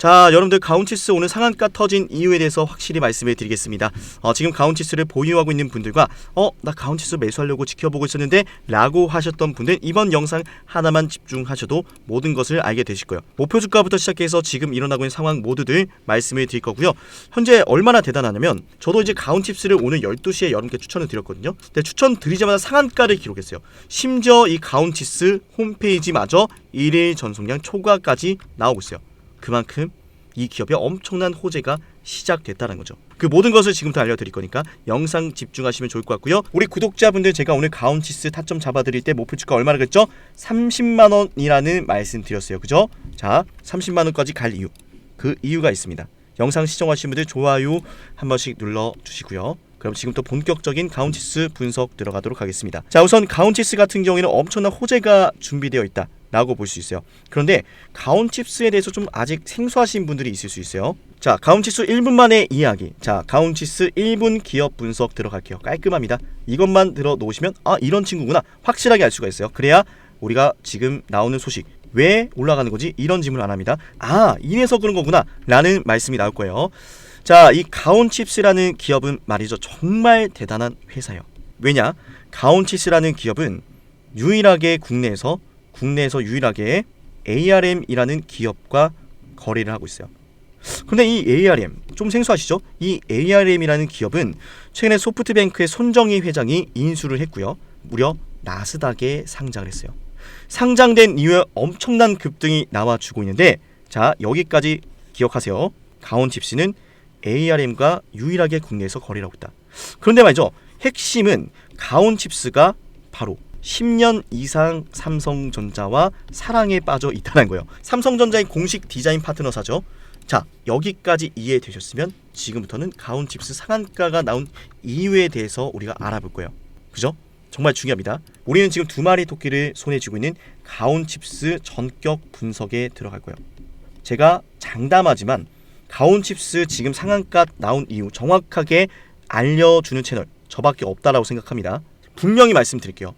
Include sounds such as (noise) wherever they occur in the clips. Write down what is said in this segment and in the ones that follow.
자, 여러분들 가온치스 오늘 상한가 터진 이유에 대해서 확실히 말씀을 드리겠습니다. 어, 지금 가온치스를 보유하고 있는 분들과 어, 나 가온치스 매수하려고 지켜보고 있었는데 라고 하셨던 분들 이번 영상 하나만 집중하셔도 모든 것을 알게 되실 거예요. 목표 주가부터 시작해서 지금 일어나고 있는 상황 모두들 말씀을 드릴 거고요. 현재 얼마나 대단하냐면 저도 이제 가온칩스를 오늘 12시에 여러분께 추천을 드렸거든요. 근데 추천 드리자마자 상한가를 기록했어요. 심지어 이 가온치스 홈페이지마저 1일 전송량 초과까지 나오고 있어요. 그만큼 이 기업에 엄청난 호재가 시작됐다는 거죠. 그 모든 것을 지금부터 알려드릴 거니까 영상 집중하시면 좋을 것 같고요. 우리 구독자분들 제가 오늘 가온치스 타점 잡아드릴 때 목표 주가 얼마나 그랬죠? 30만 원이라는 말씀 드렸어요. 그죠? 자, 30만 원까지 갈 이유. 그 이유가 있습니다. 영상 시청하신 분들 좋아요 한 번씩 눌러 주시고요. 그럼 지금부터 본격적인 가온치스 분석 들어가도록 하겠습니다. 자, 우선 가온치스 같은 경우에는 엄청난 호재가 준비되어 있다. 라고 볼 수 있어요. 그런데 가온칩스에 대해서 좀 아직 생소하신 분들이 있을 수 있어요. 자, 가온치스 1분 만의 이야기. 자, 가온치스 1분 기업 분석 들어갈게요. 깔끔합니다. 이것만 들어 놓으시면 아, 이런 친구구나. 확실하게 알 수가 있어요. 그래야 우리가 지금 나오는 소식 왜 올라가는 거지? 이런 질문을 안 합니다. 아, 이래서 그런 거구나. 라는 말씀이 나올 거예요. 자, 이 가온칩스라는 기업은 말이죠. 정말 대단한 회사예요. 왜냐? 가온칩스라는 기업은 유일하게 국내에서 국내에서 유일하게 ARM이라는 기업과 거래를 하고 있어요. 근데 이 ARM 좀 생소하시죠? 이 ARM이라는 기업은 최근에 소프트뱅크의 손정희 회장이 인수를 했고요. 무려 나스닥에 상장을 했어요. 상장된 이후에 엄청난 급등이 나와주고 있는데 자 여기까지 기억하세요. 가온칩스는 ARM과 유일하게 국내에서 거래를 하고 있다. 그런데 말이죠. 핵심은 가온칩스가 바로 10년 이상 삼성전자와 사랑에 빠져 있다는 거예요. 삼성전자의 공식 디자인 파트너사죠. 자, 여기까지 이해되셨으면 지금부터는 가온칩스 상한가가 나온 이유에 대해서 우리가 알아볼 거예요. 그죠? 정말 중요합니다. 우리는 지금 두 마리 토끼를 손에 쥐고 있는 가온칩스 전격 분석에 들어갈 거예요. 제가 장담하지만 가온칩스 지금 상한가 나온 이유 정확하게 알려주는 채널 저밖에 없다라고 생각합니다. 분명히 말씀드릴게요.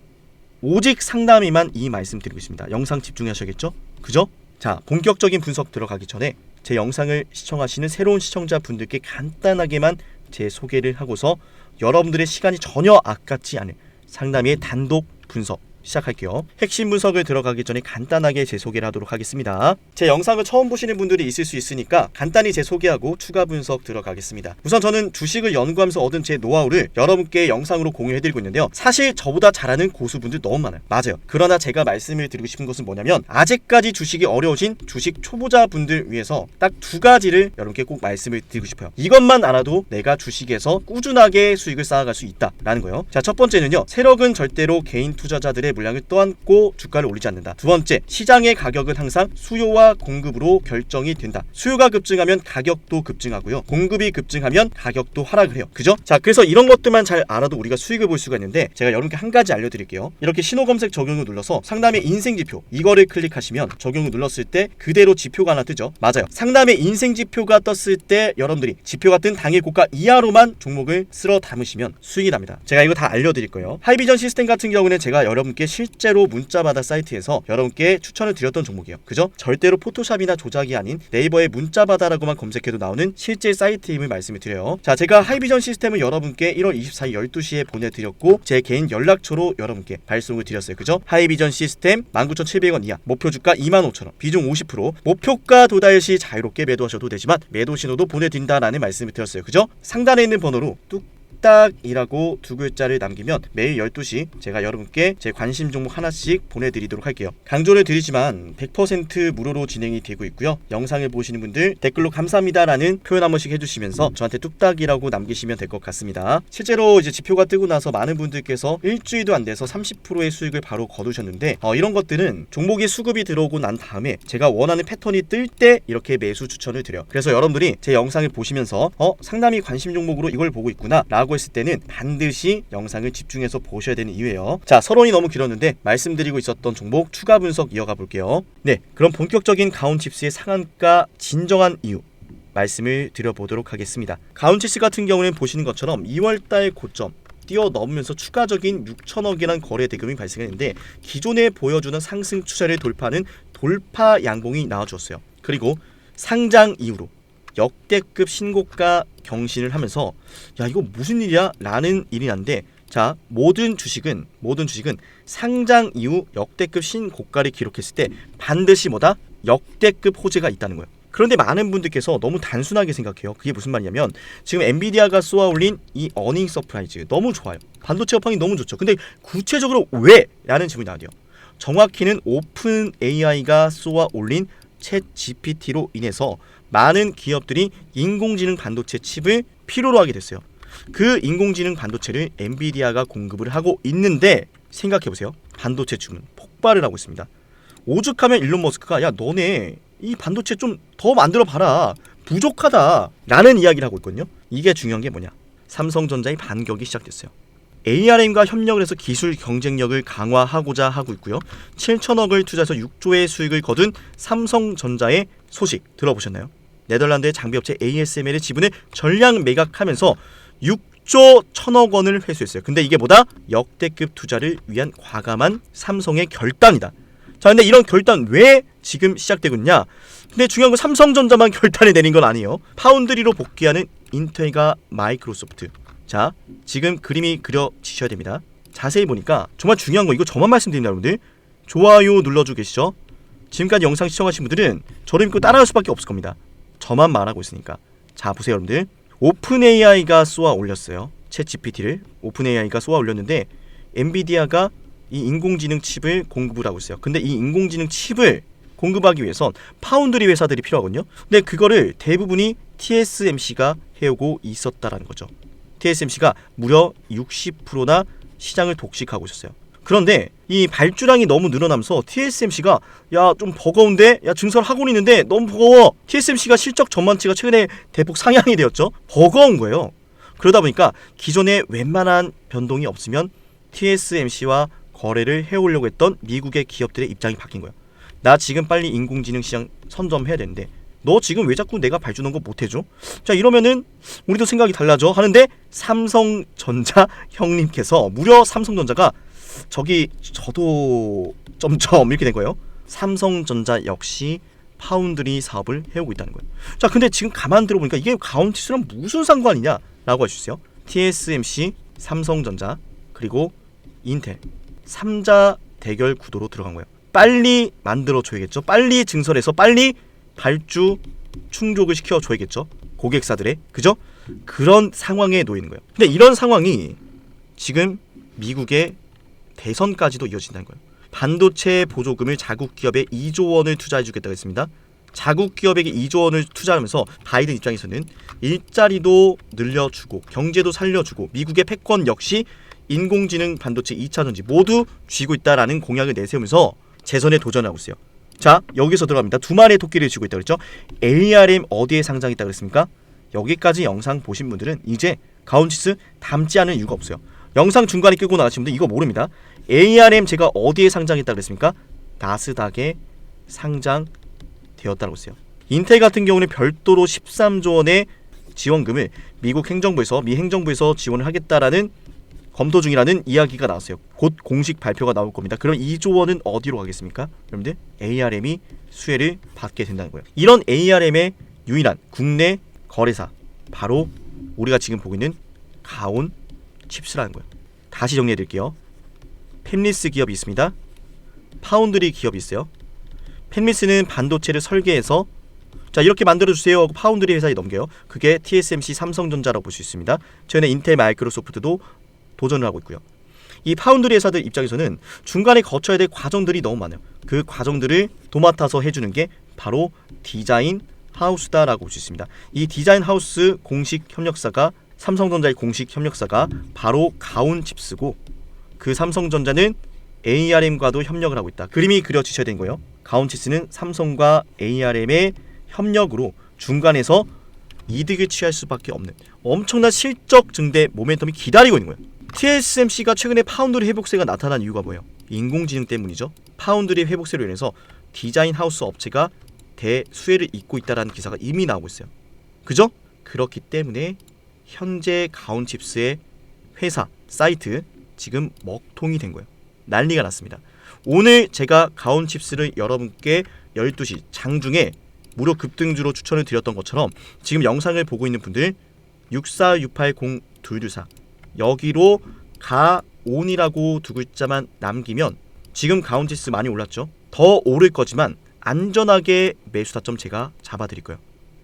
오직 상담이만 이 말씀드리고 있습니다. 영상 집중하셔야겠죠? 그죠? 자, 본격적인 분석 들어가기 전에 제 영상을 시청하시는 새로운 시청자분들께 간단하게만 제 소개를 하고서 여러분들의 시간이 전혀 아깝지 않은 상담의 단독 분석 시작할게요. 핵심 분석을 들어가기 전에 간단하게 제 소개를 하도록 하겠습니다. 제 영상을 처음 보시는 분들이 있을 수 있으니까 간단히 제 소개하고 추가 분석 들어가겠습니다. 우선 저는 주식을 연구하면서 얻은 제 노하우를 여러분께 영상으로 공유해드리고 있는데요. 사실 저보다 잘하는 고수분들 너무 많아요. 맞아요. 그러나 제가 말씀을 드리고 싶은 것은 뭐냐면 아직까지 주식이 어려우신 주식 초보자 분들 위해서 딱 두 가지를 여러분께 꼭 말씀을 드리고 싶어요. 이것만 알아도 내가 주식에서 꾸준하게 수익을 쌓아갈 수 있다라는 거예요. 자, 첫 번째는요. 세력은 절대로 개인 투자자들의 물량을 떠안고 주가를 올리지 않는다. 두 번째, 시장의 가격은 항상 수요와 공급으로 결정이 된다. 수요가 급증하면 가격도 급증하고요. 공급이 급증하면 가격도 하락을 해요. 그죠? 자, 그래서 이런 것들만 잘 알아도 우리가 수익을 볼 수가 있는데 제가 여러분께 한 가지 알려드릴게요. 이렇게 신호 검색 적용을 눌러서 상담의 인생 지표 이거를 클릭하시면 적용을 눌렀을 때 그대로 지표가 하나 뜨죠. 맞아요. 상담의 인생 지표가 떴을 때 여러분들이 지표가 뜬 당일 고가 이하로만 종목을 쓸어 담으시면 수익이 납니다. 제가 이거 다 알려드릴 거예요. 하이비전 시스템 같은 경우는 제가 여러분께 실제로 문자받아 사이트에서 여러분께 추천을 드렸던 종목이에요. 그죠? 절대로 포토샵이나 조작이 아닌 네이버에 문자받아라고만 검색해도 나오는 실제 사이트임을 말씀을 드려요. 자, 제가 하이비전 시스템을 여러분께 1월 24일 12시에 보내드렸고 제 개인 연락처로 여러분께 발송을 드렸어요. 그죠? 하이비전 시스템 19,700원 이하 목표 주가 25,000원 비중 50% 목표가 도달 시 자유롭게 매도하셔도 되지만 매도 신호도 보내드린다라는 말씀을 드렸어요. 그죠? 상단에 있는 번호로 뚝 딱이라고 두 글자를 남기면 매일 12시 제가 여러분께 제 관심 종목 하나씩 보내드리도록 할게요. 강조를 드리지만 100% 무료로 진행이 되고 있고요. 영상을 보시는 분들 댓글로 감사합니다라는 표현 한 번씩 해주시면서 저한테 뚝딱이라고 남기시면 될 것 같습니다. 실제로 이제 지표가 뜨고 나서 많은 분들께서 일주일도 안 돼서 30%의 수익을 바로 거두셨는데 어, 이런 것들은 종목이 수급이 들어오고 난 다음에 제가 원하는 패턴이 뜰 때 이렇게 매수 추천을 드려요. 그래서 여러분들이 제 영상을 보시면서 어 상담이 관심 종목으로 이걸 보고 있구나 라고 했을 때는 반드시 영상을 집중해서 보셔야 되는 이유예요. 자, 서론이 너무 길었는데 말씀드리고 있었던 종목 추가 분석 이어가 볼게요. 네, 그럼 본격적인 가온칩스의 상한가 진정한 이유 말씀을 드려보도록 하겠습니다. 가온칩스 같은 경우는 보시는 것처럼 2월달 고점 뛰어넘으면서 추가적인 6천억이란 거래 대금이 발생했는데 기존에 보여주는 상승 추세를 돌파하는 돌파 양봉이 나와주었어요. 그리고 상장 이후로 역대급 신고가 경신을 하면서 야 이거 무슨 일이야? 라는 일이 난데 자 모든 주식은 모든 주식은 상장 이후 역대급 신고가를 기록했을 때 반드시 뭐다? 역대급 호재가 있다는 거예요. 그런데 많은 분들께서 너무 단순하게 생각해요. 그게 무슨 말이냐면 지금 엔비디아가 쏘아 올린 이 어닝 서프라이즈 너무 좋아요. 반도체 업황이 너무 좋죠. 근데 구체적으로 왜? 라는 질문이 나와요. 정확히는 오픈 AI가 쏘아 올린 챗 GPT로 인해서 많은 기업들이 인공지능 반도체 칩을 필요로 하게 됐어요. 그 인공지능 반도체를 엔비디아가 공급을 하고 있는데 생각해 보세요. 반도체 주문 폭발을 하고 있습니다. 오죽하면 일론 머스크가 야 너네 이 반도체 좀 더 만들어 봐라 부족하다라는 이야기를 하고 있거든요. 이게 중요한 게 뭐냐? 삼성전자의 반격이 시작됐어요. ARM과 협력을 해서 기술 경쟁력을 강화하고자 하고 있고요. 7천억을 투자해서 6조의 수익을 거둔 삼성전자의 소식 들어보셨나요? 네덜란드의 장비업체 ASML의 지분을 전량 매각하면서 6조 천억 원을 회수했어요. 근데 이게 뭐다? 역대급 투자를 위한 과감한 삼성의 결단이다. 자, 근데 이런 결단 왜 지금 시작되고 있냐? 근데 중요한 건 삼성전자만 (laughs) 결단을 내린 건 아니에요. 파운드리로 복귀하는 인텔과 마이크로소프트. 자, 지금 그림이 그려지셔야 됩니다. 자세히 보니까 정말 중요한 거 이거 저만 말씀드립니다, 여러분들. 좋아요 눌러주고 계시죠? 지금까지 영상 시청하신 분들은 저를 믿고 따라할 수밖에 없을 겁니다. 저만 말하고 있으니까. 자, 보세요, 여러분들. 오픈 AI가 쏘아 올렸어요. 챗 GPT를 오픈 AI가 쏘아 올렸는데 엔비디아가 이 인공지능 칩을 공급을 하고 있어요. 근데 이 인공지능 칩을 공급하기 위해선 파운드리 회사들이 필요하거든요. 근데 그거를 대부분이 TSMC가 해오고 있었다라는 거죠. TSMC가 무려 60%나 시장을 독식하고 있었어요. 그런데 이 발주량이 너무 늘어나면서 TSMC가 야 좀 버거운데? 야 증설 하고 있는데 너무 버거워. TSMC가 실적 전망치가 최근에 대폭 상향이 되었죠. 버거운 거예요. 그러다 보니까 기존에 웬만한 변동이 없으면 TSMC와 거래를 해오려고 했던 미국의 기업들의 입장이 바뀐 거예요. 나 지금 빨리 인공지능 시장 선점해야 되는데 너 지금 왜 자꾸 내가 발주는 거 못해줘? 자 이러면은 우리도 생각이 달라져 하는데 삼성전자 형님께서 무려 삼성전자가 저기 저도 점점 이렇게 된 거예요. 삼성전자 역시 파운드리 사업을 해오고 있다는 거예요. 자 근데 지금 가만 들어보니까 이게 가온티스랑 무슨 상관이냐라고 하셨어요. TSMC, 삼성전자 그리고 인텔 3자 대결 구도로 들어간 거예요. 빨리 만들어 줘야겠죠. 빨리 증설해서 빨리 발주 충족을 시켜 줘야겠죠. 고객사들의 그죠? 그런 상황에 놓이는 거예요. 근데 이런 상황이 지금 미국의 대선까지도 이어진다는 거예요. 반도체 보조금을 자국 기업에 2조 원을 투자해 주겠다고 했습니다. 자국 기업에게 2조 원을 투자하면서 바이든 입장에서는 일자리도 늘려주고 경제도 살려주고 미국의 패권 역시 인공지능 반도체 2차 전지 모두 쥐고 있다라는 공약을 내세우면서 재선에 도전하고 있어요. 자 여기서 들어갑니다. 두 마리의 토끼를 쥐고 있다 그랬죠. ARM 어디에 상장했다 그랬습니까? 여기까지 영상 보신 분들은 이제 가온치스 닮지 않은 이유가 없어요. 영상 중간에 끄고 분들 이거 모릅니다. ARM 제가 어디에 상장했다 그랬습니까? 나스닥에 상장되었다고 했어요. 인텔 같은 경우는 별도로 13조 원의 지원금을 미국 행정부에서 미 행정부에서 지원을 하겠다라는 검토 중이라는 이야기가 나왔어요. 곧 공식 발표가 나올 겁니다. 그럼 2조 원은 어디로 가겠습니까? 여러분들 ARM이 수혜를 받게 된다는 거예요. 이런 ARM의 유일한 국내 거래사 바로 우리가 지금 보고 있는 가온 칩스라는 거예요. 다시 정리해 드릴게요. 펜리스 기업이 있습니다. 파운드리 기업이 있어요. 펜리스는 반도체를 설계해서 자 이렇게 만들어 주세요 하고 파운드리 회사에 넘겨요. 그게 TSMC 삼성전자라고 볼 수 있습니다. 최근에 인텔 마이크로소프트도 도전을 하고 있고요. 이 파운드리 회사들 입장에서는 중간에 거쳐야 될 과정들이 너무 많아요. 그 과정들을 도맡아서 해주는 게 바로 디자인 하우스다라고 볼 수 있습니다. 이 디자인 하우스 공식 협력사가 삼성전자의 공식 협력사가 바로 가온 칩스고 그 삼성전자는 ARM과도 협력을 하고 있다. 그림이 그려지셔야 되는 거예요. 가온칩스는 삼성과 ARM의 협력으로 중간에서 이득을 취할 수밖에 없는 엄청난 실적 증대 모멘텀이 기다리고 있는 거예요. TSMC가 최근에 파운드리 회복세가 나타난 이유가 뭐예요? 인공지능 때문이죠. 파운드리 회복세로 인해서 디자인 하우스 업체가 대수혜를 잇고 있다라는 기사가 이미 나오고 있어요. 그죠? 그렇기 때문에 현재 가온칩스의 회사 사이트 지금 먹통이 된 거예요. 난리가 났습니다. 오늘 제가 가온칩스를 여러분께 12시 장중에 무료 급등주로 추천을 드렸던 것처럼 지금 영상을 보고 있는 분들 646802224 여기로 가온이라고 두 글자만 남기면 지금 가온지수 많이 올랐죠. 더 오를 거지만 안전하게 매수 타점 제가 잡아드릴 거예요.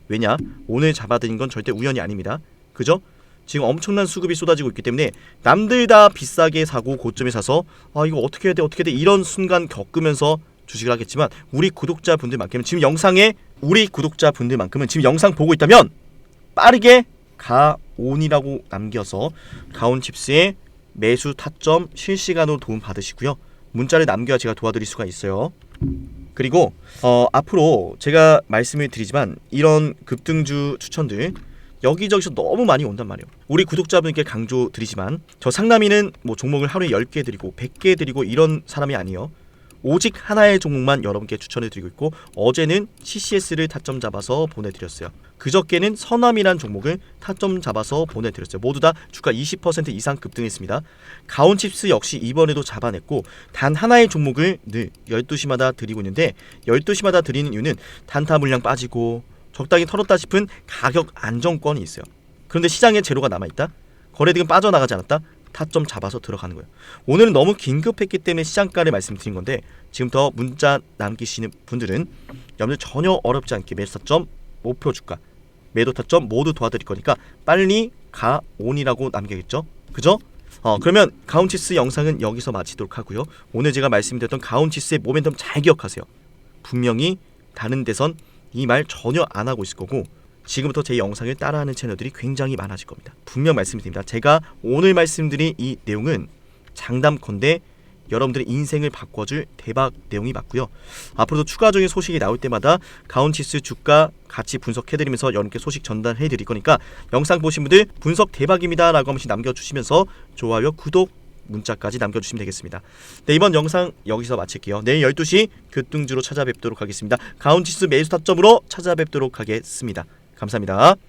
왜냐? 오늘 잡아드린 건 절대 우연이 아닙니다. 그죠? 지금 엄청난 수급이 쏟아지고 있기 때문에 남들 다 비싸게 사고 고점에 사서 아 이거 어떻게 해야 돼 어떻게 해야 돼 이런 순간 겪으면서 주식을 하겠지만 우리 구독자분들만큼은 지금 영상에 우리 구독자분들만큼은 지금 영상 보고 있다면 빠르게 가온이라고 남겨서 가온 칩스의 매수 타점 실시간으로 도움 받으시고요. 문자를 남겨야 제가 도와드릴 수가 있어요. 그리고 어, 앞으로 제가 말씀을 드리지만 이런 급등주 추천들 여기저기서 너무 많이 온단 말이에요. 우리 구독자분께 강조 드리지만 저 상남이는 뭐 종목을 하루에 10개 드리고 100개 드리고 이런 사람이 아니에요. 오직 하나의 종목만 여러분께 추천해 드리고 있고 어제는 CCS를 타점 잡아서 보내드렸어요. 그저께는 선암이란 종목을 타점 잡아서 보내드렸어요. 모두 다 주가 20% 이상 급등했습니다. 가온칩스 역시 이번에도 잡아냈고 단 하나의 종목을 늘 12시마다 드리고 있는데 12시마다 드리는 이유는 단타 물량 빠지고 적당히 털었다 싶은 가격 안정권이 있어요. 그런데 시장에 재료가 남아있다? 거래대금 빠져나가지 않았다? 타점 잡아서 들어가는 거예요. 오늘은 너무 긴급했기 때문에 시장가를 말씀드린 건데 지금부터 문자 남기시는 분들은 여러분들 전혀 어렵지 않게 매수 타점, 목표 주가, 매도 타점 모두 도와드릴 거니까 빨리 가온이라고 남겨야겠죠? 그죠? 어 그러면 가온치스 영상은 여기서 마치도록 하고요. 오늘 제가 말씀드렸던 가온치스의 모멘텀 잘 기억하세요. 분명히 다른 데선 이 말 전혀 안 하고 있을 거고 지금부터 제 영상을 따라하는 채널들이 굉장히 많아질 겁니다. 분명 말씀드립니다. 제가 오늘 말씀드린 이 내용은 장담컨대 여러분들의 인생을 바꿔줄 대박 내용이 맞고요. 앞으로도 추가적인 소식이 나올 때마다 가온치스 주가 같이 분석해드리면서 여러분께 소식 전달해드릴 거니까 영상 보신 분들 분석 대박입니다 라고 한 번씩 남겨주시면서 좋아요, 구독, 문자까지 남겨주시면 되겠습니다. 네, 이번 영상 여기서 마칠게요. 내일 12시 교뚱주로 찾아뵙도록 하겠습니다. 가온치스 매수 타점으로 찾아뵙도록 하겠습니다. 감사합니다.